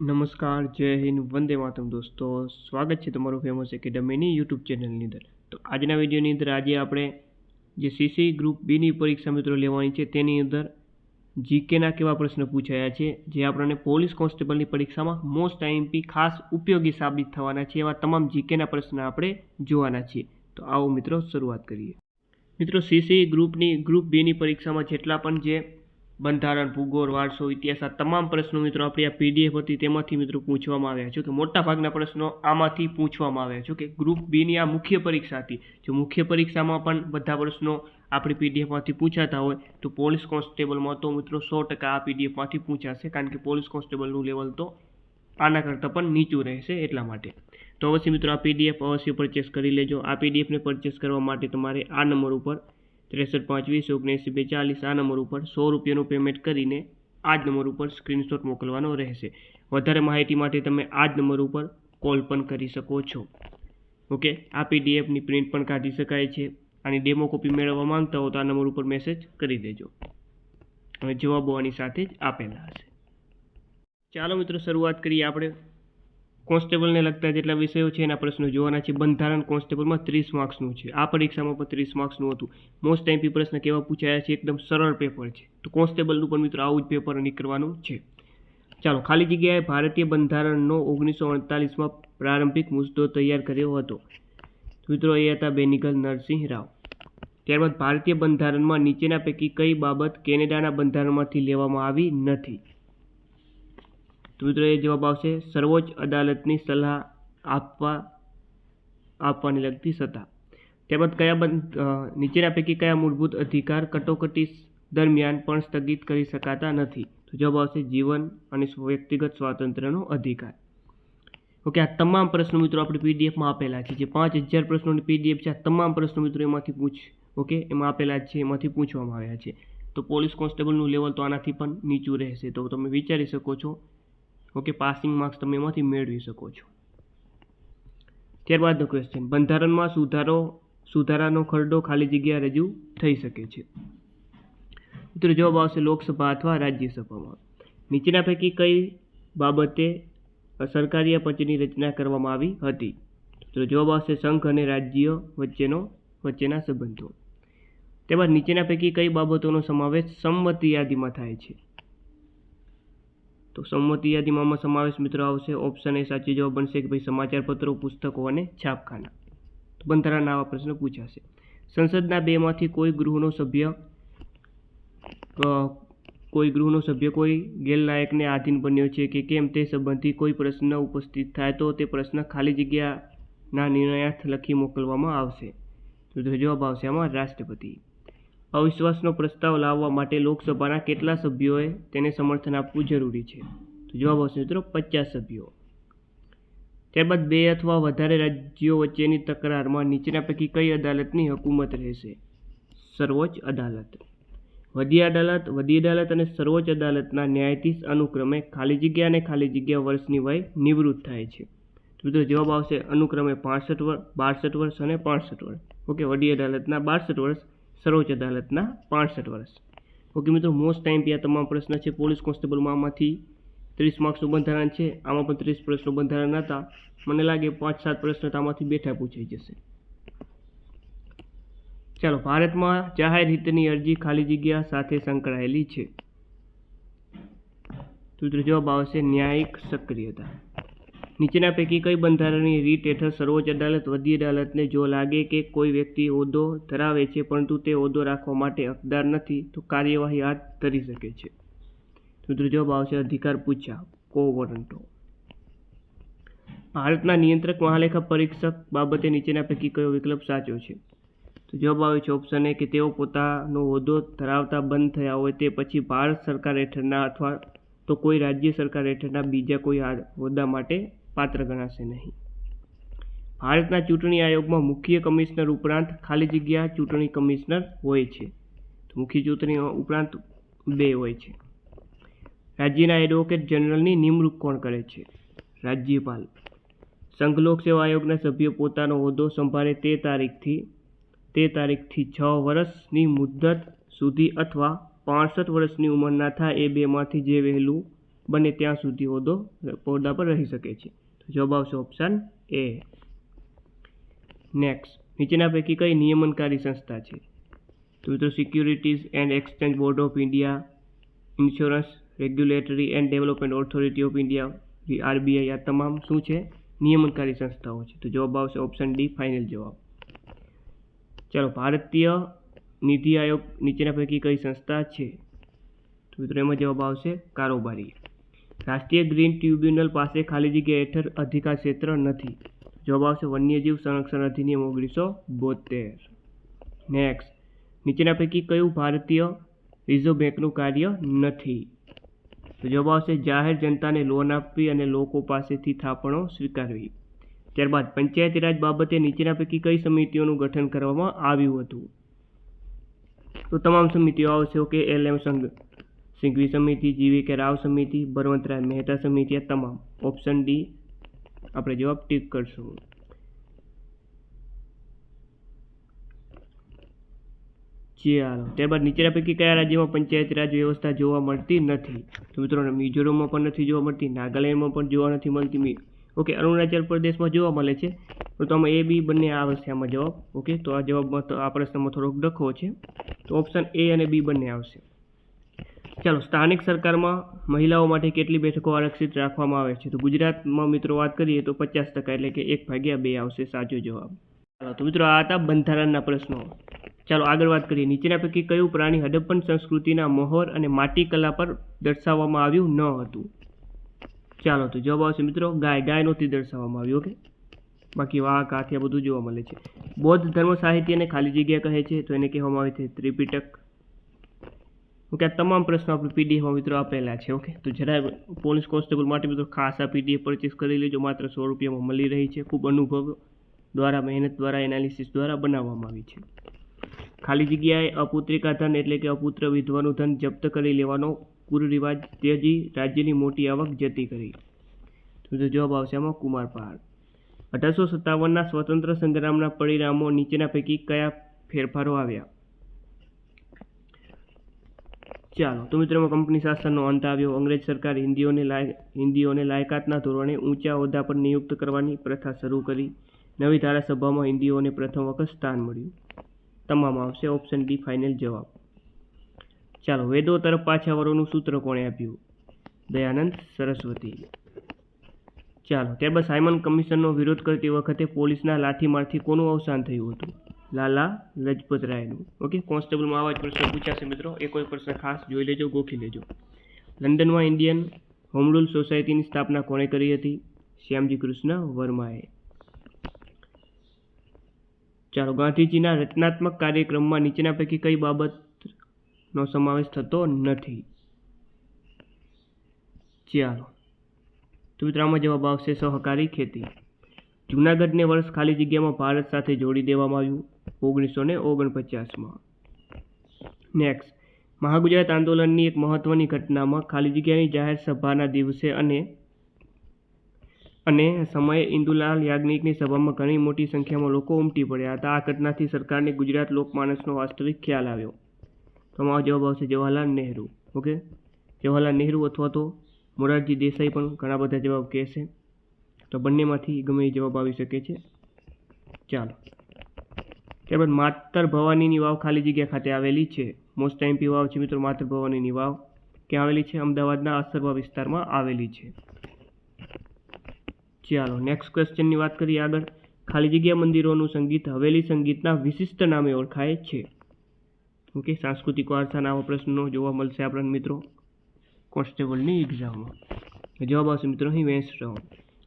નમસ્કાર, જય હિન્દ, વંદે માતમ દોસ્તો. સ્વાગત છે તમારું ફેમસ એકેડમીની યુટ્યુબ ચેનલની અંદર. તો આજના વિડીયોની અંદર આજે આપણે જે સીસી ગ્રુપ બીની પરીક્ષા મિત્રો લેવાની છે તેની અંદર જીકેના કેવા પ્રશ્ન પૂછાયા છે, જે આપણને પોલીસ કોન્સ્ટેબલની પરીક્ષામાં મોસ્ટ આઈએમપી ખાસ ઉપયોગી સાબિત થવાના છે એવા તમામ જીકેના પ્રશ્ન આપણે જોવાના છીએ. તો આવો મિત્રો, શરૂઆત કરીએ. મિત્રો સીસી ગ્રુપની ગ્રુપ બીની પરીક્ષામાં જેટલા પણ જે બંધારણ, ભૂગોળ, વારસો, ઇતિહાસ, આ તમામ પ્રશ્નો મિત્રો આપણી આ પીડીએફ હતી તેમાંથી મિત્રો પૂછવામાં આવ્યા. છે કે મોટા ભાગના પ્રશ્નો આમાંથી પૂછવામાં આવ્યા. છે કે ગ્રુપ બીની આ મુખ્ય પરીક્ષા હતી. જો મુખ્ય પરીક્ષામાં પણ બધા પ્રશ્નો આપણી પીડીએફમાંથી પૂછાતા હોય, તો પોલીસ કોન્સ્ટેબલમાં તો મિત્રો સો ટકા આ પીડીએફમાંથી પૂછાશે. કારણ કે પોલીસ કોન્સ્ટેબલનું લેવલ તો આના કરતાં પણ નીચું રહેશે એટલા માટે. તો અવશ્ય મિત્રો આ પીડીએફ અવશ્ય પરચેસ કરી લેજો. આ પીડીએફને પરચેસ કરવા માટે તમારે આ નંબર ઉપર ત્રેસઠ પાંચ વીસ ઓગણીસી બે ચાલીસ આ નંબર ઉપર સો રૂપિયાનું પેમેન્ટ કરીને આ જ નંબર ઉપર સ્ક્રીનશોટ મોકલવાનો રહેશે. વધારે માહિતી માટે તમે આ જ નંબર ઉપર કોલ પણ કરી શકો છો. ઓકે આ પીડીએફની પ્રિન્ટ પણ કાઢી શકાય છે. આની ડેમો કોપી મેળવવા માંગતા હો તો આ નંબર ઉપર મેસેજ કરી દેજો. અને જવાબો આની સાથે જ આપેલા હશે. ચાલો મિત્રો, શરૂઆત કરીએ આપણે. કોન્સ્ટેબલને લગતા જેટલા વિષયો છે એના પ્રશ્નો જોવાના છે. બંધારણ કોન્સ્ટેબલમાં ત્રીસ માર્ક્સનું છે. આ પરીક્ષામાં પણ ત્રીસ માર્ક્સનું હતું. મોસ્ટ ટાઈમ પ્રશ્ન કેવા પૂછાયા છે? એકદમ સરળ પેપર છે. તો કોન્સ્ટેબલનું પણ મિત્રો આવું જ પેપર નીકળવાનું છે. ચાલો, ખાલી જગ્યાએ ભારતીય બંધારણનો ઓગણીસો અડતાલીસમાં પ્રારંભિક મુદ્દો તૈયાર કર્યો હતો. મિત્રો, એ હતા બેનિગલ નરસિંહ રાવ. ત્યારબાદ ભારતીય બંધારણમાં નીચેના પૈકી કઈ બાબત કેનેડાના બંધારણમાંથી લેવામાં આવી નથી? તો મિત્રો જવાબ આવશે સર્વોચ્ચ અદાલતની સલાહ આપવા, આપવાની લગતી સત્તા. તેમજ કયા નીચેના પૈકી કયા મૂળભૂત અધિકાર કટોકટી દરમિયાન પણ સ્થગિત કરી શકાતા નથી? તો જવાબ આવશે, જીવન અને વ્યક્તિગત સ્વાતંત્ર્યનો અધિકાર. ઓકે, આ તમામ પ્રશ્નો મિત્રો આપણે પીડીએફમાં આપેલા છે. જે પાંચ હજાર પ્રશ્નોની પીડીએફ છે, આ તમામ પ્રશ્નો મિત્રો એમાંથી પૂછ, ઓકે? એમાં આપેલા છે, એમાંથી પૂછવામાં આવ્યા છે. તો પોલીસ કોન્સ્ટેબલનું લેવલ તો આનાથી પણ નીચું રહેશે. તો તમે વિચારી શકો છો ઓકે પાસિંગ માર્ક્સ તમે એમાંથી મેળવી શકો છો. ત્યારબાદનો ક્વેશ્ચન બંધારણમાં સુધારો, સુધારાનો ખરડો ખાલી જગ્યા રજૂ થઈ શકે છે. મિત્રો, જવાબ આવશે લોકસભા અથવા રાજ્યસભામાં. નીચેના પૈકી કઈ બાબતે સરકારી પંચની રચના કરવામાં આવી હતી? તો જવાબ આવશે સંઘ અને રાજ્ય વચ્ચેનો, વચ્ચેના સંબંધો. ત્યારબાદ નીચેના પૈકી કઈ બાબતોનો સમાવેશ સંમતિ યાદીમાં થાય છે? તો સંમતિ યાદીમાં સમાવેશ મિત્રો આવશે. ઓપ્શન એ સાચો જવાબ બનશે કે ભાઈ સમાચારપત્રો, પુસ્તકો અને છાપખાના. તો બંધારણના આવા પ્રશ્નો પૂછાશે. સંસદના બેમાંથી કોઈ ગૃહનો સભ્ય કોઈ ગૃહનો સભ્ય, કોઈ ગેરલાયકને આધીન બન્યો છે કે કેમ તે સંબંધી કોઈ પ્રશ્ન ઉપસ્થિત થાય તો તે પ્રશ્ન ખાલી જગ્યાના નિર્ણયાર્થ લખી મોકલવામાં આવશે. તો જવાબ આવશે આમાં રાષ્ટ્રપતિ. અવિશ્વાસનો પ્રસ્તાવ લાવવા માટે લોકસભાના કેટલા સભ્યોએ તેને સમર્થન આપવું જરૂરી છે? તો જવાબ આવશે મિત્રો પચાસ સભ્યો. ત્યારબાદ બે અથવા વધારે રાજ્યો વચ્ચેની તકરારમાં નીચેના પૈકી કઈ અદાલતની હકુમત રહેશે? સર્વોચ્ચ અદાલત. વડી અદાલત વડી અદાલત અને સર્વોચ્ચ અદાલતના ન્યાયાધીશ અનુક્રમે ખાલી જગ્યા અને ખાલી જગ્યા વર્ષની વય નિવૃત્ત થાય છે. મિત્રો જવાબ આવશે અનુક્રમે પાસઠ વર્ષ બાસઠ વર્ષ અને પાસઠ વર્ષ. ઓકે, વડી અદાલતના બાસઠ વર્ષ સર્વોચ્ચ અદાલતના પાસઠ વર્ષ. ઓકે મિત્રો મોસ્ટ ટાઈમ આ તમામ પ્રશ્ન છે. પોલીસ કોન્સ્ટેબલમાં આમાંથી ત્રીસ માર્ક્સનું બંધારણ છે. આમાં પણ ત્રીસ પ્રશ્નો બંધારણ હતા. મને લાગે પાંચ સાત પ્રશ્નો આમાંથી બેઠા પૂછાઈ જશે. ચાલો, ભારતમાં જાહેર હિતની અરજી ખાલી જગ્યા સાથે સંકળાયેલી છે. તો જવાબ આવશે ન્યાયિક સક્રિયતા. નીચેના પૈકી કઈ બંધારણની રીત હેઠળ સર્વોચ્ચ અદાલત વડી અદાલતને જો લાગે કે કોઈ વ્યક્તિ હોદ્દો ધરાવે છે પરંતુ તે હોદ્દો રાખવા માટે હકદાર નથી, તો કાર્યવાહી હાથ ધરી શકે છે. તો જવાબ આવશે અધિકાર પૂછ્યા કો વોરંટો. ભારતના નિયંત્રક મહાલેખા પરીક્ષક બાબતે નીચેના પૈકી કયો વિકલ્પ સાચો છે? તો જવાબ આવે છે ઓપ્શન એ કે તેઓ પોતાનો હોદ્દો ધરાવતા બંધ થયા હોય તે પછી ભારત સરકાર હેઠળના અથવા તો કોઈ રાજ્ય સરકાર હેઠળના બીજા કોઈ હોદ્દા માટે પાત્ર ગણાશે નહીં. ભારતના ચૂંટણી આયોગમાં મુખ્ય કમિશનર ઉપરાંત ખાલી જગ્યા ચૂંટણી કમિશનર હોય છે. તો મુખ્ય ચૂંટણી ઉપરાંત બે હોય છે. રાજ્યના એડવોકેટ જનરલની નિમણૂક કોણ કરે છે? રાજ્યપાલ. સંઘ લોક સેવા આયોગના સભ્યો પોતાનો હોદ્દો સંભાળે તે તારીખથી તે તારીખથી છ વર્ષની મુદ્દત સુધી અથવા પાસઠ વર્ષની ઉંમરના થાય એ બેમાંથી જે વહેલું બને ત્યાં સુધી હોદ્દો હોદ્દા પર રહી શકે છે. જવાબ આવશે ઓપ્શન એ નેક્સ્ટ નીચેના પૈકી કઈ નિયમનકારી સંસ્થા છે? તો મિત્રો securities and exchange board of India insurance regulatory and development authority of India RBI આ તમામ શું છે? નિયમનકારી સંસ્થાઓ છે. તો જવાબ આવશે ઓપ્શન ડી ફાઇનલ જવાબ. ચાલો, ભારતીય નીતિ આયોગ નીચેના પૈકી કઈ સંસ્થા છે? તો મિત્રો, એમાં જવાબ આવશે કારોબારી. રાષ્ટ્રીય ગ્રીન ટ્રિબ્યુનલ પાસે ખાલી જગ્યા હેઠળ અધિકાર ક્ષેત્ર નથી. જવાબ આવશે વન્યજીવ સંરક્ષણ અધિનિયમ ઓગણીસો બોતેર નેક્સ્ટ નીચેના પૈકી કયું ભારતીય રિઝર્વ બેંકનું કાર્ય નથી? તો જવાબ આવશે જાહેર જનતાને લોન આપવી અને લોકો પાસેથી થાપણો સ્વીકારવી. ત્યારબાદ પંચાયતી રાજ બાબતે નીચેના પૈકી કઈ સમિતિઓનું ગઠન કરવામાં આવ્યું હતું? તો તમામ સમિતિઓ આવશે ઓકે એલ એમ સંઘ. સિંઘવી સમિતિ, જીવી કે રાવ સમિતિ, બળવંતરાય મહેતા સમિતિ આ તમામ. ઓપ્શન ડી આપણે જવાબ ટીક કરશું. ચાલો ત્યારબાદ નીચેના પૈકી કયા રાજ્યમાં પંચાયત રાજ વ્યવસ્થા જોવા મળતી નથી? તો મિત્રો, મિઝોરમમાં પણ નથી જોવા મળતી, નાગાલેન્ડમાં પણ જોવા નથી મળતી ઓકે, અરુણાચલ પ્રદેશમાં જોવા મળે છે. તો આમાં એ બી બંને આવશે આમાં જવાબ, ઓકે? તો આ જવાબમાં તો આ પ્રશ્નમાં થોડોક ડખો છે. તો ઓપ્શન એ અને બી બંને આવશે. ચાલો, સ્થાનિક સરકારમાં મહિલાઓ માટે કેટલી બેઠકો આરક્ષિત રાખવામાં આવે છે? તો ગુજરાતમાં મિત્રો વાત કરીએ તો પચાસ ટકા એટલે કે એક ભાગ્યા બે આવશે, સાચો જવાબ. ચાલો, તો મિત્રો આ હતા બંધારણના પ્રશ્નો. ચાલો, આગળ વાત કરીએ. નીચેના પૈકી કયું પ્રાણી હડપ્પન સંસ્કૃતિના મોહર અને માટી કલા પર દર્શાવવામાં આવ્યું ન હતું? ચાલો, તો જવાબ આવશે મિત્રો, ગાય. ગાય નહોતી દર્શાવવામાં આવ્યું ઓકે? બાકી વાહ આ બધું જોવા મળે છે. બૌદ્ધ ધર્મ સાહિત્યને ખાલી જગ્યા કહે છે, તો એને કહેવામાં આવે છે ત્રિપિટક. ઓકે, આ તમામ પ્રશ્નો આપણે પીડીએફમાં મિત્રો આપેલા છે, ઓકે? તો જરા પોલીસ કોન્સ્ટેબલ માટે મિત્રો ખાસ આ પીડીએફ પરચેસ કરી લેજો, માત્ર સો રૂપિયામાં મળી રહી છે, ખૂબ અનુભવ દ્વારા, મહેનત દ્વારા એનાલિસિસ દ્વારા બનાવવામાં આવી છે. ખાલી જગ્યાએ અપુત્રિકા ધન એટલે કે અપુત્ર વિધવાનું ધન જપ્ત કરી લેવાનો કુરિવાજ ત્યજી રાજ્યની મોટી આવક જતી કરી. તો જવાબ આવશે આમાં પહાડ. અઢારસો સત્તાવનના સ્વતંત્ર સંગ્રામના પરિણામો નીચેના પૈકી કયા ફેરફારો આવ્યા? ચાલો. તો મિત્રો કંપની શાસનનો અંત આવ્યો. અંગ્રેજ સરકાર હિન્દીઓને લાય, હિન્દીઓને લાયકાતના ધોરણે ઊંચા હોદ્દા પર નિયુક્ત કરવાની પ્રથા શરૂ કરી. નવી ધારાસભામાં હિન્દીઓને પ્રથમ વખત સ્થાન મળ્યું. તમામ આવશે. ઓપ્શન ડી, ફાઇનલ જવાબ. ચાલો, વેદો તરફ પાછા વરોનું સૂત્ર કોણે આપ્યું? દયાનંદ સરસ્વતી. ચાલો, ત્યારબાદ સાયમન કમિશનનો વિરોધ કરતી વખતે પોલીસના લાઠીમારથી કોનું અવસાન થયું હતું? લાલા લજપત રાયનું ઓકે કોન્સ્ટેબલમાં આવા જ પ્રશ્ન પૂછાશે મિત્રો. એ કોઈ પ્રશ્ન ખાસ જોઈ લેજો, ગોખી લેજો. લંડનમાં ઇન્ડિયન હોમ રૂલ સોસાયટીની સ્થાપના કોણે કરી હતી? શ્યામજી કૃષ્ણ વર્માએ. ચાલો, ગાંધીજીના રચનાત્મક કાર્યક્રમમાં નીચેના પૈકી કઈ બાબતનો સમાવેશ થતો નથી? ચાલો મિત્રો જવાબ આવશે સહકારી ખેતી. જૂનાગઢને વર્ષ ખાલી જગ્યામાં ભારત સાથે જોડી દેવામાં આવ્યું. ઓગણીસો ને ઓગણપચાસમાં. નેક્સ્ટ મહાગુજરાત આંદોલનની એક મહત્વની ઘટનામાં ખાલી જગ્યાની જાહેર સભાના દિવસે અને અને સમયે ઇન્દુલાલ યાજ્ઞિકની સભામાં ઘણી મોટી સંખ્યામાં લોકો ઉમટી પડ્યા હતા. આ ઘટનાથી સરકારને ગુજરાત લોકમાનસનો વાસ્તવિક ખ્યાલ આવ્યો. તો મારો જવાબ આવશે જવાહરલાલ નહેરુ. ઓકે જવાહરલાલ નહેરુ અથવા તો મોરારજી દેસાઈ પણ ઘણા બધા જવાબ કહેશે. તો બંનેમાંથી ગમે એ જવાબ આવી શકે છે. ચાલો. ત્યારબાદ માતર ભવાનીની વાવ ખાલી જગ્યા ખાતે આવેલી છે. મોસ્ટ એમપી વાવ છે મિત્રો માતર ભવાનીની વાવ. ક્યાં આવેલી છે? અમદાવાદના અસરવા વિસ્તારમાં આવેલી છે. ચાલો નેક્સ્ટ ક્વેશ્ચનની વાત કરીએ આગળ. ખાલી જગ્યા મંદિરોનું સંગીત હવેલી સંગીતના વિશિષ્ટ નામે ઓળખાય છે. ઓકે, સાંસ્કૃતિક વારસાના આવા પ્રશ્નો જોવા મળશે આપણને મિત્રો. કોન્સ્ટેબલની એક્ઝામમાં જવાબ આવશે મિત્રો અહીં વેસ્ટ રહો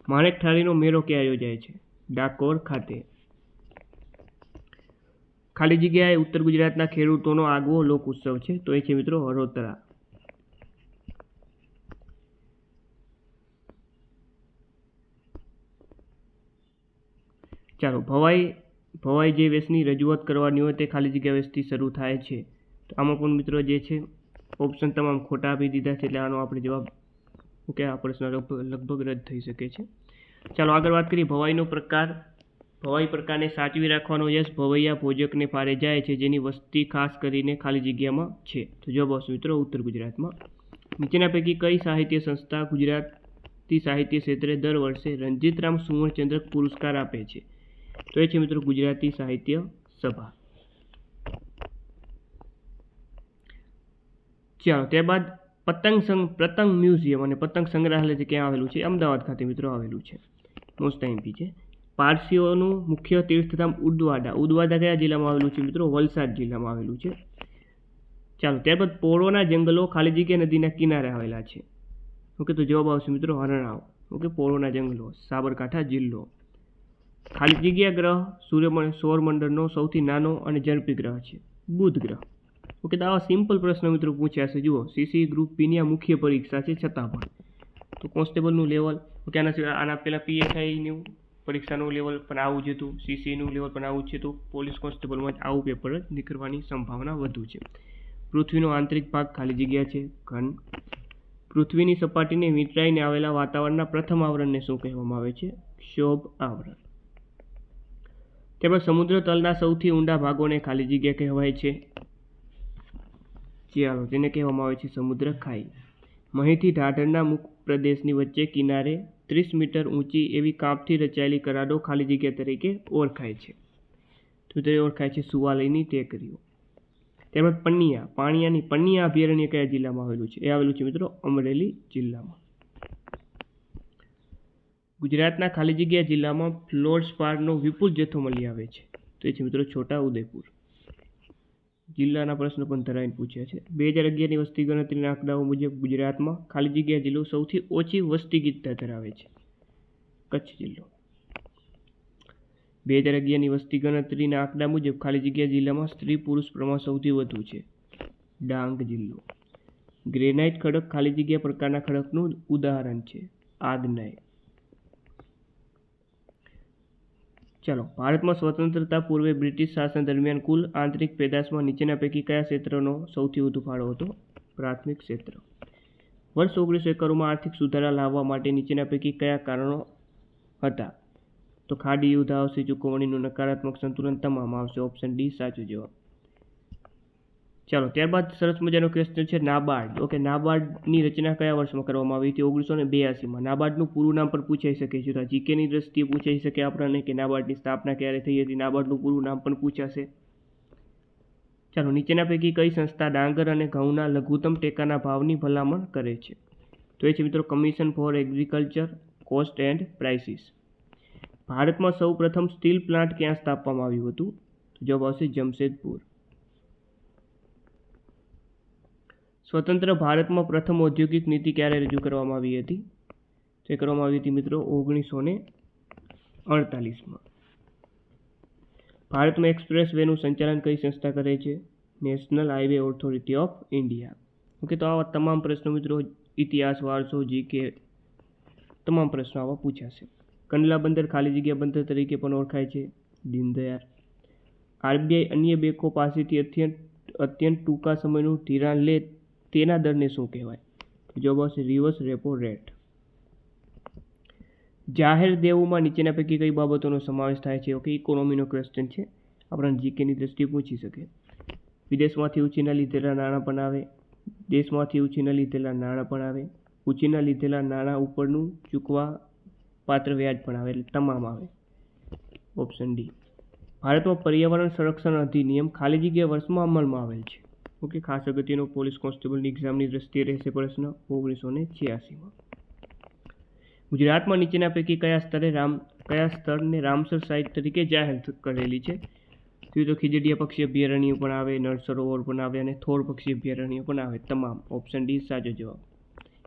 માણેક ઠારીનો મેળો ક્યાં યોજાય છે? ડાકોર ખાતે. ખાલી જગ્યાએ ઉત્તર ગુજરાતના ખેડૂતોનો આગવો લોક ઉત્સવ છે. તો એ છે મિત્રો હરોતરા ચાલો, ભવાઈ ભવાઈ જે વેશની રજૂઆત કરવાની હોય તે ખાલી જગ્યા વેશથી શરૂ થાય છે. તો આમાં પણ મિત્રો જે છે, ઓપ્શન તમામ ખોટા આપી દીધા છે એટલે આનો આપણે જવાબ ઓકે, આ પ્રશ્ન લગભગ રદ થઈ શકે છે. ચાલો, આગળ વાત કરીએ ભવાઈનો પ્રકાર. ભવાઈ પ્રકારને સાચવી રાખવાનો યશ ભવૈયા ભોજકને પારે જાય છે, જેની વસ્તી ખાસ કરીને ખાલી જગ્યામાં છે. તો જવાબ આવશે મિત્રો ઉત્તર ગુજરાતમાં. નીચેના પૈકી કઈ સાહિત્ય સંસ્થા ગુજરાતી સાહિત્ય ક્ષેત્રે દર વર્ષે રંજીતરામ સુવર્ણચંદ્રક પુરસ્કાર આપે છે? તો એ છે મિત્રો ગુજરાતી સાહિત્ય સભા. ચાલો, ત્યારબાદ પતંગ સંગ, પતંગ મ્યુઝિયમ અને પતંગ સંગ્રહાલય જે ક્યાં આવેલું છે? અમદાવાદ ખાતે મિત્રો આવેલું છે. મોસ્ટ એમપી છે. પારસીઓનું મુખ્ય તીર્થધામ ઉદવાડા. ઉદવાડા કયા જિલ્લામાં આવેલું છે મિત્રો? વલસાડ જિલ્લામાં આવેલું છે. ચાલો, ત્યારબાદ પોળોના જંગલો ખાલી જગ્યા નદીના કિનારે આવેલા છે. ઓકે, તો જવાબ આવશે મિત્રો હરણાવ. ઓકે, પોળોના જંગલો, સાબરકાંઠા જિલ્લો. ખાલી જગ્યા ગ્રહ? સૂર્યમંડળ સૌરમંડળનો સૌથી નાનો અને ઝડપી ગ્રહ છે. બુધ ગ્રહ. ઓકે, તો આવા સિમ્પલ પ્રશ્ન મિત્રો પૂછ્યા છે. જુઓ સીસી ગ્રુપ પીની આ મુખ્ય પરીક્ષા છે છતાં પણ. તો કોન્સ્ટેબલનું લેવલ, ઓકે, આના સિવાય આના પહેલાં પીએસઆઈનું પરીક્ષાનું લેવલ પણ આવું જ હતું સીસીનું લેવલ પણ આવું જ હતું. પોલીસ કોન્સ્ટેબલમાં જ આવું પેપર જ નીકળવાની સંભાવના વધુ છે. પૃથ્વીનો આંતરિક ભાગ ખાલી જગ્યા છે. ઘન. પૃથ્વીની સપાટીને વીંટળાઈને આવેલા વાતાવરણના પ્રથમ આવરણને શું કહેવામાં આવે છે? ક્ષોભ આવરણ. તેમજ સમુદ્ર તલના સૌથી ઊંડા ભાગોને ખાલી જગ્યા કહેવાય છે. ચાલો તેને કહેવામાં આવે છે સમુદ્ર ખાઈ. મહીથી ઢાઢરના મુખ પ્રદેશની વચ્ચે કિનારે ત્રીસ મીટર ઊંચી એવી કાંપથી રચાયેલી કરાડો ખાલી જગ્યા તરીકે ઓળખાય છે. તો તે ઓળખાય છે સુવાલયની ટેકરીઓ. તેમજ પન્નિયા, પાણિયાની પન્નિયા અભયારણ્ય કયા જિલ્લામાં આવેલું છે? એ આવેલું છે મિત્રો અમરેલી જિલ્લામાં. ગુજરાતના ખાલી જગ્યા જિલ્લામાં ફ્લોરસ્પારનો વિપુલ જથ્થો મળી આવે છે. તો એ છે મિત્રો છોટા ઉદેપુર જિલ્લાના પ્રશ્નો પણ ધરાવીને પૂછ્યા છે. બે હજાર અગિયારની વસ્તી ગણતરીના આંકડાઓ મુજબ ગુજરાતમાં ખાલી જગ્યા જિલ્લો સૌથી ઓછી વસ્તી ગીતતા ધરાવે છે. કચ્છ જિલ્લો. બે હજાર અગિયારની વસ્તી ગણતરીના આંકડા મુજબ ખાલી જગ્યા જિલ્લામાં સ્ત્રી પુરુષ પ્રમાણ સૌથી વધુ છે. ડાંગ જિલ્લો. ગ્રેનાઇટ ખડક ખાલી જગ્યા પ્રકારના ખડકનું ઉદાહરણ છે. આગનાય ચાલો, ભારતમાં સ્વતંત્રતા પૂર્વે બ્રિટિશ શાસન દરમિયાન કુલ આંતરિક પેદાશમાં નીચેના પૈકી કયા ક્ષેત્રનો સૌથી વધુ ફાળો હતો? પ્રાથમિક ક્ષેત્ર. વર્ષ ઓગણીસો એકાણુંમાં આર્થિક સુધારા લાવવા માટે નીચેના પૈકી કયા કારણો હતા? તો ખાડી, યુદ્ધ આવશે ચૂકવણીનું નકારાત્મક સંતુલન તમામ આવશે. ઓપ્શન ડી સાચો જવાબ. ચાલો, ત્યારબાદ સરસ મજાનો ક્વેશ્ચન છે નાબાર્ડ. ઓકે, નાબાર્ડની રચના કયા વર્ષમાં કરવામાં આવી હતી? ઓગણીસો ને બ્યાસીમાં નાબાર્ડનું પૂરું નામ પણ પૂછાઈ શકે છે. તો જીકેની દ્રષ્ટિએ પૂછાઈ શકે આપણને કે નાબાર્ડની સ્થાપના ક્યારે થઈ હતી? નાબાર્ડનું પૂરું નામ પણ પૂછાશે. ચાલો, નીચેના પૈકી કઈ સંસ્થા ડાંગર અને ઘઉંના લઘુત્તમ ટેકાના ભાવની ભલામણ કરે છે? તો એ છે મિત્રો commission for agriculture cost and prices ભારતમાં સૌ પ્રથમ સ્ટીલ પ્લાન્ટ ક્યાં સ્થાપવામાં આવ્યું હતું? જવાબ આવશે જમશેદપુર. સ્વતંત્ર ભારતમાં પ્રથમ ઔદ્યોગિક નીતિ ક્યારે રજૂ કરવામાં આવી હતી? તે કરવામાં આવી હતી મિત્રો ઓગણીસો ને અડતાલીસમાં. ભારતમાં એક્સપ્રેસ વેનું સંચાલન કઈ સંસ્થા કરે છે? National highway authority of India. Okay, તો આવા તમામ પ્રશ્નો મિત્રો ઇતિહાસ, વારસો, જીકે તમામ પ્રશ્નો આવા પૂછાશે. કંડલા બંદર ખાલી જગ્યા બંદર તરીકે પણ ઓળખાય છે. દીનદયાળ. આરબીઆઈ અન્ય બેંકો પાસેથી અત્યંત અત્યંત ટૂંકા સમયનું ધિરાણ લે તેના દરને શું કહેવાય? જવાબ આવશે રિવર્સ રેપો રેટ જાહેર દેવુંમાં નીચેના પૈકી કઈ બાબતોનો સમાવેશ થાય છે? ઓકે ઇકોનોમીનો ક્વેશ્ચન છે. આપણને જીકેની દ્રષ્ટિએ પૂછી શકે. વિદેશમાંથી ઉછીના લીધેલા નાણાં પણ આવે. દેશમાંથી ઉછીના લીધેલા નાણાં પણ આવે. ઉછીના લીધેલા નાણાં ઉપરનું ચૂકવા પાત્ર વ્યાજ પણ આવે, એટલે તમામ આવે. ઓપ્શન ડી ભારતમાં પર્યાવરણ સંરક્ષણ અધિનિયમ ખાલી જગ્યા વર્ષમાં અમલમાં આવેલ છે. ઓકે, ખાસ અગત્યનો પોલીસ કોન્સ્ટેબલની એક્ઝામની દ્રષ્ટિએ રહેશે પ્રશ્ન ઓગણીસો ને છ્યાસીમાં. ગુજરાતમાં નીચેના પૈકી કયા સ્તરે રામ, કયા સ્તરને રામસર સાઇટ તરીકે જાહેર કરેલી છે? તો તો ખીજડીયા પક્ષી અભયારણ્ય પણ આવે નળ સરોવર પણ આવે અને થોર પક્ષી અભયારણ્ય પણ આવે. તમામ ઓપ્શન ડી, સાચો જવાબ.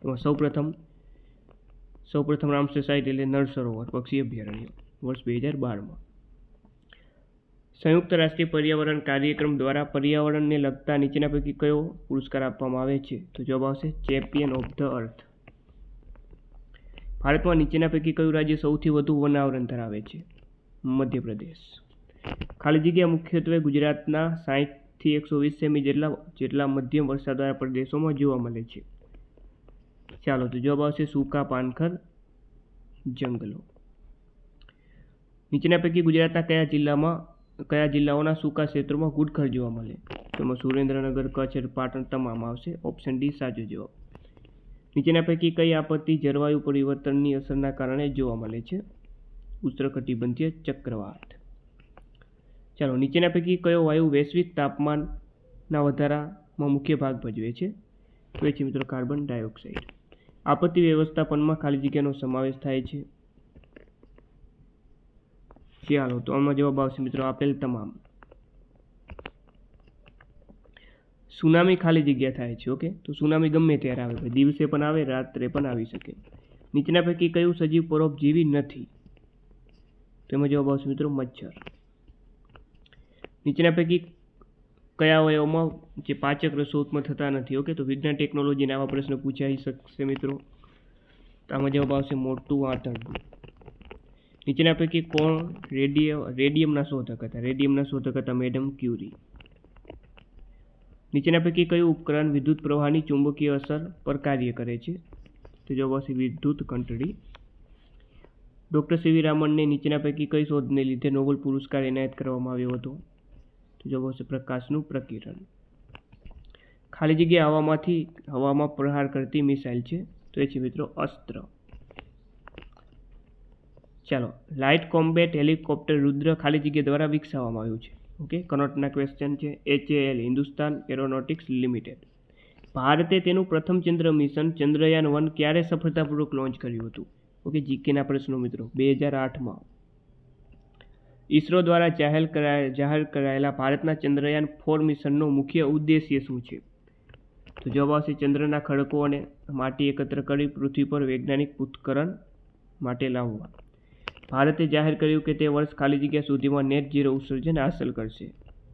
એમાં સૌપ્રથમ સૌપ્રથમ રામસર સાઇટ એટલે નળ સરોવર પક્ષી અભયારણ્ય. વર્ષ બે હજાર બારમાં. સંયુક્ત રાષ્ટ્રીય પર્યાવરણ કાર્યક્રમ દ્વારા પર્યાવરણને લગતા નીચેના પૈકી કયો પુરસ્કાર આપવામાં આવે છે? તો જવાબ આવશે, ચેમ્પિયન ઓફ ધ અર્થ. ભારતમાં નીચેના પૈકી કયું રાજ્ય સૌથી વધુ વનાવરણ ધરાવે છે? મધ્યપ્રદેશ. ખાલી જગ્યા મુખ્યત્વે ગુજરાતના સાહીઠથી એકસો વીસ સેમી જેટલા જેટલા મધ્યમ વરસાદવાળા પ્રદેશોમાં જોવા મળે છે. ચાલો, તો જવાબ આવશે, સૂકા પાનખર, જંગલો. નીચેના પૈકી ગુજરાતના કયા જિલ્લામાં કયા જિલ્લાઓના સૂકા ક્ષેત્રોમાં ગુટખર જોવા મળે? તેમાં સુરેન્દ્રનગર, કચ્છ, પાટણ તમામ આવશે. ઓપ્શન ડી સાચો જવાબ. નીચેના પૈકી કઈ આપત્તિ, જળવાયુ પરિવર્તનની અસરના કારણે જોવા મળે છે? ઉષ્ણકટિબંધીય ચક્રવાત. ચાલો, નીચેના પૈકી કયો વાયુ વૈશ્વિક તાપમાનના વધારામાં મુખ્ય ભાગ ભજવે છે? તો એ છે મિત્રો કાર્બન ડાયોક્સાઇડ. આપત્તિ વ્યવસ્થાપનમાં ખાલી જગ્યાનો સમાવેશ થાય છે. ચાલો તો આમાં જવાબ આવશે મિત્રો આપેલ તમામ. સુનામી ખાલી જગ્યા થાય છે, ઓકે? તો સુનામી ગમે ત્યારે આવે દિવસે પણ આવે, રાત્રે પણ આવી શકે. નીચેના પૈકી કયું સજીવ પરોપજીવી નથી? તેમાં જવાબ આવશે મિત્રો મચ્છર. નીચેના પૈકી કયા અવયવમાં જે પાચક રસો ઉત્પન્ન થતા નથી, ઓકે? તો વિજ્ઞાન ટેકનોલોજીના આવા પ્રશ્ન પૂછાઈ શકશે મિત્રો. તો આમાં જવાબ આવશે મોટું આંતરડું નીચેના પૈકી કોણ રેડિયમ રેડિયમના શોધક હતા. રેડિયમના શોધક હતા મેડમ ક્યુરી નીચેના પૈકી કયું ઉપકરણ વિદ્યુત પ્રવાહની ચુંબકીય અસર પર કાર્ય કરે છે? તો જવાબ આવશે વિદ્યુત ઘંટડી. ડૉક્ટર સીવી રામનને નીચેના પૈકી કઈ શોધને લીધે નોબેલ પુરસ્કાર એનાયત કરવામાં આવ્યો હતો? તો જવાબ આવશે પ્રકાશનું પ્રકિરણ. ખાલી જગ્યા હવામાંથી, હવામાં પ્રહાર કરતી મિસાઇલ છે. તો એ છે મિત્રો અસ્ત્ર. ચાલો, લાઇટ કોમ્બેટ હેલિકોપ્ટર રુદ્ર ખાલી જગ્યા દ્વારા વિકસાવવામાં આવ્યું છે. ઓકે, કનોટના ક્વેશ્ચન છે, એચએએલ હિન્દુસ્તાન એરોનોટિક્સ લિમિટેડ. ભારતે તેનું પ્રથમ ચંદ્ર મિશન ચંદ્રયાન વન ક્યારે સફળતાપૂર્વક લોન્ચ કર્યું હતું? ઓકે, જીકેના પ્રશ્નો મિત્રો, બે હજાર આઠમાં. ઈસરો દ્વારા જાહેર કરાય, જાહેર કરાયેલા ભારતના ચંદ્રયાન ફોર મિશનનો મુખ્ય ઉદ્દેશ્ય શું છે? તો જવાબ આવશે ચંદ્રના ખડકો અને માટી એકત્ર કરી પૃથ્વી પર વૈજ્ઞાનિક ઉત્કરણ માટે લાવવા. ભારતે જાહેર કર્યું કે તે વર્ષ ખાલી જગ્યા સુધીમાં નેટ ઝીરો ઉત્સર્જન હાંસલ કરશે,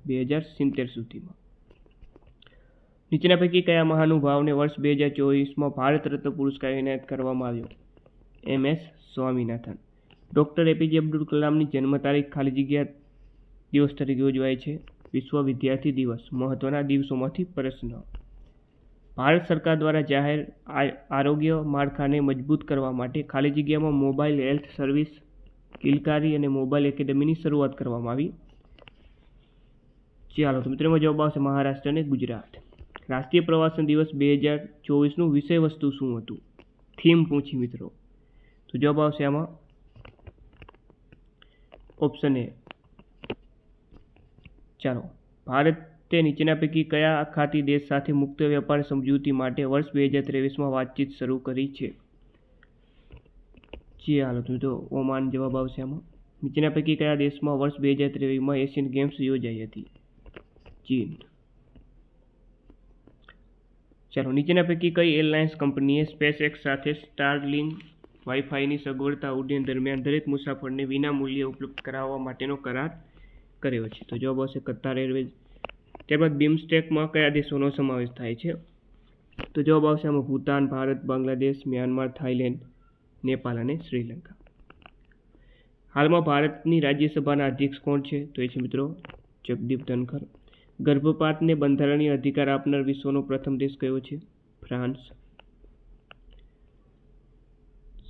બે હજાર સિત્તેર સુધીમાં. નીચેના પૈકી કયા મહાનુભાવને વર્ષ બે હજાર ચોવીસમાં ભારત રત્ન પુરસ્કાર એનાયત કરવામાં આવ્યો? M S Swaminathan. Doctor APJ Abdul કલામની જન્મ તારીખ ખાલી જગ્યા દિવસ તરીકે ઉજવાય છે. વિશ્વ વિદ્યાર્થી દિવસ મહત્ત્વના દિવસોમાંથી પ્રશ્ન. ભારત સરકાર દ્વારા જાહેર આરોગ્ય માળખાને મજબૂત કરવા માટે ખાલી જગ્યામાં મોબાઈલ હેલ્થ સર્વિસ કિલકારી અને મોબાઈલ એકેડેમીની શરૂઆત કરવામાં આવી. ચાલો, તો મિત્રોમાં જવાબ આવશે મહારાષ્ટ્ર અને ગુજરાત. રાષ્ટ્રીય પ્રવાસન દિવસ બે હજાર ચોવીસનું વિષય વસ્તુ શું હતું? થીમ પૂછી, મિત્રો. તો જવાબ આવશે આમાં ઓપ્શન એ. ચાલો, ભારતે નીચેના પૈકી કયા ખાતી દેશ સાથે મુક્ત વેપાર સમજૂતી માટે વર્ષ બે હજાર ત્રેવીસમાં વાતચીત શરૂ કરી છે? હાલો, તો જો, ઓમાન જવાબ આવશે આમાં. નીચેના પૈકી કયા દેશમાં વર્ષ બે હજાર ત્રેવીસમાં એશિયન ગેમ્સ યોજાઈ હતી? ચીન. ચાલો, નીચેના પૈકી કઈ એરલાઇન્સ કંપનીએ સ્પેસ એક્સ સાથે સ્ટારલિંક વાઈફાઈની સગવડતા ઉડ્ડયન દરમિયાન દરેક મુસાફરને વિના મૂલ્યે ઉપલબ્ધ કરાવવા માટેનો કરાર કર્યો છે? તો જવાબ આવશે કતાર એરવેઝ. ત્યારબાદ બિમસ્ટેકમાં કયા દેશોનો સમાવેશ થાય છે? તો જવાબ આવશે આમાં ભૂતાન, ભારત, બાંગ્લાદેશ, મ્યાનમાર થાઈલેન્ડ નેપાલ અને શ્રીલંકા. હાલમાં ભારતની રાજ્યસભાના અધ્યક્ષ કોણ છે? તો એ છે મિત્રો જગદીપ ધનખર. ગર્ભપાતને બંધારણીય અધિકાર આપનાર વિશ્વનો પ્રથમ દેશ કયો છે? ફ્રાન્સ.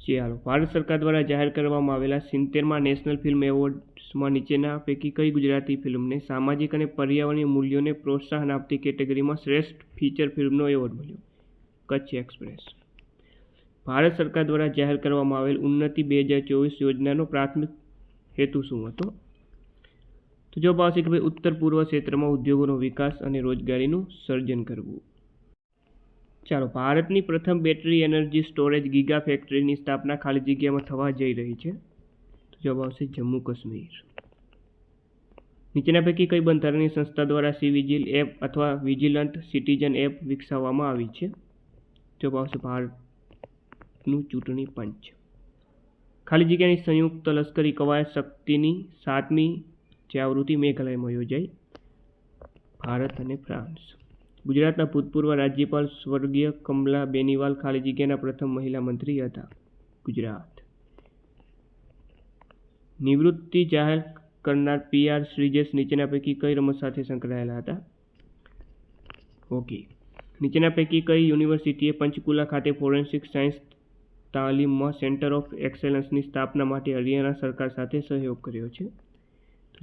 ચાલો, ભારત સરકાર દ્વારા જાહેર કરવામાં આવેલા સિત્તેરમાં નેશનલ ફિલ્મ એવોર્ડ્સમાં નીચેના પૈકી કઈ ગુજરાતી ફિલ્મને સામાજિક અને પર્યાવરણીય મૂલ્યોને પ્રોત્સાહન આપતી કેટેગરીમાં શ્રેષ્ઠ ફીચર ફિલ્મનો એવોર્ડ મળ્યો? કચ્છ એક્સપ્રેસ. ભારત સરકાર દ્વારા જાહેર કરવામાં આવેલ ઉન્નતિ બે હજાર ચોવીસ યોજનાનો પ્રાથમિક હેતુ શું હતો? તો જવાબ આવશે કે ભાઈ ઉત્તર પૂર્વ ક્ષેત્રમાં ઉદ્યોગોનો વિકાસ અને રોજગારીનું સર્જન કરવું. ચાલો, ભારતની પ્રથમ બેટરી એનર્જી સ્ટોરેજ ગીગા ફેક્ટરીની સ્થાપના ખાલી જગ્યામાં થવા જઈ રહી છે. તો જવાબ આવશે જમ્મુ કાશ્મીર. નીચેના પૈકી કઈ બંધારણીય સંસ્થા દ્વારા સી વિજિલ એપ અથવા વિજિલન્ટ સિટીઝન એપ વિકસાવવામાં આવી છે? જવાબ આવશે ભારતનું ચૂંટણી પંચ. ખાલી જગ્યાની સંયુક્ત લશ્કરી કવાયત શક્તિની સાતમી જે આવૃત્તિ મેઘાલયમાં યોજાઈ, ભારત અને ફ્રાન્સ ગુજરાતના ભૂતપૂર્વ રાજ્યપાલ સ્વર્ગીય કમલા બેનીવાલ ખાલી જગ્યાના પ્રથમ મહિલા મંત્રી હતા. ગુજરાત. નિવૃત્તિ જાહેર કરનાર પીઆર શ્રીજેશ નીચેના પૈકી કઈ રમત સાથે સંકળાયેલા હતા? હોકી. નીચેના પૈકી કઈ યુનિવર્સિટીએ પંચકુલા ખાતે ફોરેન્સિક સાયન્સ તાલીમમાં સેન્ટર ઓફ એક્સેલન્સની સ્થાપના માટે હરિયાણા સરકાર સાથે સહયોગ કર્યો છે.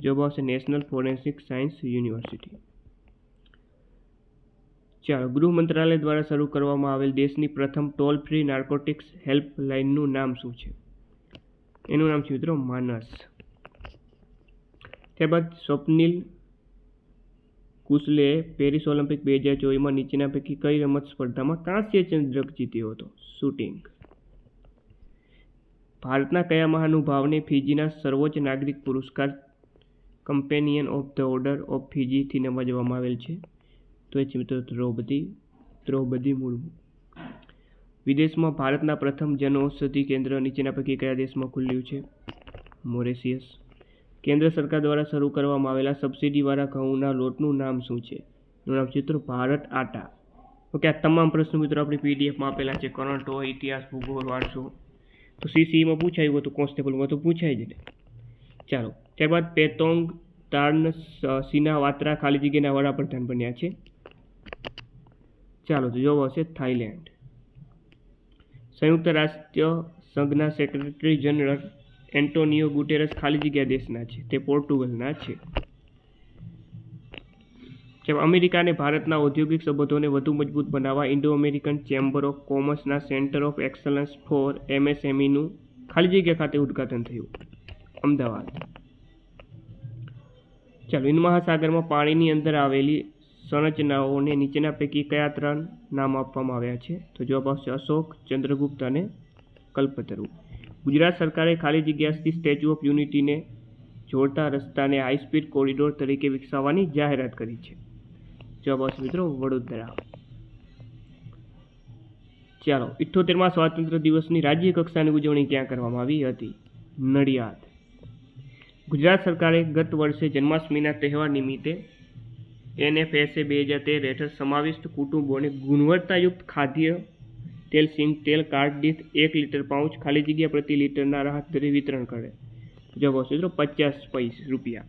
જવાબ આવશે નેશનલ ફોરેન્સિક સાયન્સ યુનિવર્સિટી ચાલો, ગૃહ મંત્રાલય દ્વારા શરૂ કરવામાં આવેલ દેશની પ્રથમ ટોલ ફ્રી નાર્કોટિક્સ હેલ્પલાઇનનું નામ શું છે? એનું નામ છે મિત્રો માનસ. ત્યારબાદ સ્વપ્નિલ કુસલેએ પેરિસ ઓલિમ્પિક બે હજાર ચોવીસમાં નીચેના પૈકી કઈ રમત સ્પર્ધામાં કાંસ્ય ચંદ્રક જીત્યો હતો? શૂટિંગ. ભારતના કયા મહાનુભાવને ફિજીના સર્વોચ્ચ નાગરિક પુરસ્કાર companion of the order of ફિજીથી નવાજવામાં આવેલ છે? તો એ છે મિત્રો દ્રૌપદી દ્રૌપદી મુર્મુ. વિદેશમાં ભારતના પ્રથમ જનઔષધિ કેન્દ્ર નીચેના પૈકી કયા દેશમાં ખુલ્યું છે? મોરેશિયસ. કેન્દ્ર સરકાર દ્વારા શરૂ કરવામાં આવેલા સબસિડીવાળા ઘઉંના લોટનું નામ શું છે? એનું નામ છે મિત્રો ભારત આટા. ઓકે, આ તમામ પ્રશ્નો મિત્રો આપણી પીડીએફમાં આપેલા છે. કરંટ હોય, ઇતિહાસ, ભૂગોળ, વારસો. તો સીસીમાં પૂછાયું હતું કોન્સ્ટેબલમાં તો પૂછાય જ ને ચાલો, ત્યારબાદ પેતોંગ, તાર્ન સિના, વાત્રા, ખાલી જગ્યાના વડાપ્રધાન બન્યા છે. ચાલો, તો જોવો આવશે થાઈલેન્ડ સંયુક્ત રાષ્ટ્ર સંઘના સેક્રેટરી જનરલ એન્ટોનિયો ગુટેરસ ખાલી જગ્યા દેશના છે, તે પોર્ટુગલના છે. જેમ અમેરિકા અને ભારતના ઔદ્યોગિક સંબંધોને વધુ મજબૂત બનાવવા ઇન્ડો અમેરિકન ચેમ્બર ઓફ કોમર્સના સેન્ટર ઓફ એક્સલન્સ ફોર એમએસએમઈનું ખાલી જગ્યા ખાતે ઉદ્ઘાટન થયું. અમદાવાદ. ચાલો, હિન્દ મહાસાગરમાં પાણીની અંદર આવેલી સંરચનાઓને નીચેના પૈકી કયા ત્રણ નામ આપવામાં આવ્યા છે? તો જવાબ આવશે અશોક ચંદ્રગુપ્ત અને કલ્પતરુ. ગુજરાત સરકારે ખાલી જગ્યાથી સ્ટેચ્યુ ઓફ યુનિટીને જોડતા રસ્તાને હાઈ સ્પીડ કોરિડોર તરીકે વિકસાવવાની જાહેરાત કરી છે. જવાબ આવશે મિત્રો, વડોદરા. ચાલો ઇઠ્ઠોતેરમાં સ્વાતંત્ર્ય દિવસની રાજ્ય કક્ષાની ઉજવણી ક્યાં કરવામાં આવી હતી? નડિયાદ. ગુજરાત સરકારે ગત વર્ષે જન્માષ્ટમીના તહેવાર નિમિત્તે એનએફએસએ બે હજાર તેર હેઠળ સમાવિષ્ટ કુટુંબોને ગુણવત્તાયુક્ત ખાદ્ય તેલ, સિંગ તેલ, કાર્ડ દીઠ એક લીટર પાઉચ ખાલી જગ્યા પ્રતિ લીટરના રાહત દરે વિતરણ કરે. જવાબ આવશે મિત્રો, પચાસ પૈસ રૂપિયા.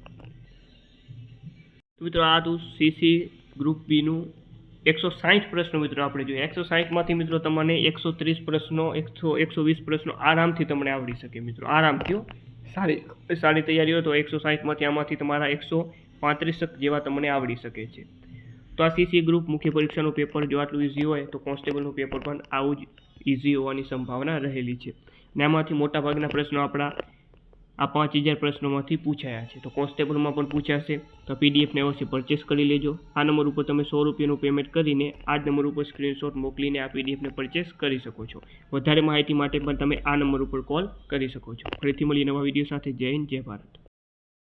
મિત્રો, આ હતું સીસી ગ્રુપ બીનું એકસો સાઠ પ્રશ્નો મિત્રો આપણે જોઈએ. એકસો સાઠમાંથી મિત્રો તમને એકસો ત્રીસ પ્રશ્નો, એકસો એકસો વીસ પ્રશ્નો આરામથી તમને આવડી શકે મિત્રો. આરામથી. સારી સારી તૈયારી હોય તો એકસો સાઠમાંથી આમાંથી તમારા એકસો પાંત્રીસ જેવા તમને આવડી શકે છે. તો આ સીસી ગ્રુપ મુખ્ય પરીક્ષાનું પેપર જો આટલું ઇઝી હોય તો કોન્સ્ટેબલનું પેપર પણ આવું જ ઇઝી હોવાની સંભાવના રહેલી છે. ને આમાંથી મોટાભાગના પ્રશ્નો આપણા આ પાંચ હજાર પ્રશ્નોમાંથી પૂછાયા છે. તો કોન્સ્ટેબલમાં પણ પૂછાશે. તો પીડીએફને અવશ્ય પરચેસ કરી લેજો. આ નંબર ઉપર તમે સો રૂપિયાનું પેમેન્ટ કરીને આ જ નંબર ઉપર સ્ક્રીનશોટ મોકલીને આ પીડીએફને પરચેસ કરી શકો છો. વધારે માહિતી માટે પણ તમે આ નંબર ઉપર કોલ કરી શકો છો. ફરીથી મળીએ નવા વીડિયો સાથે. જય હિન્દ, જય ભારત.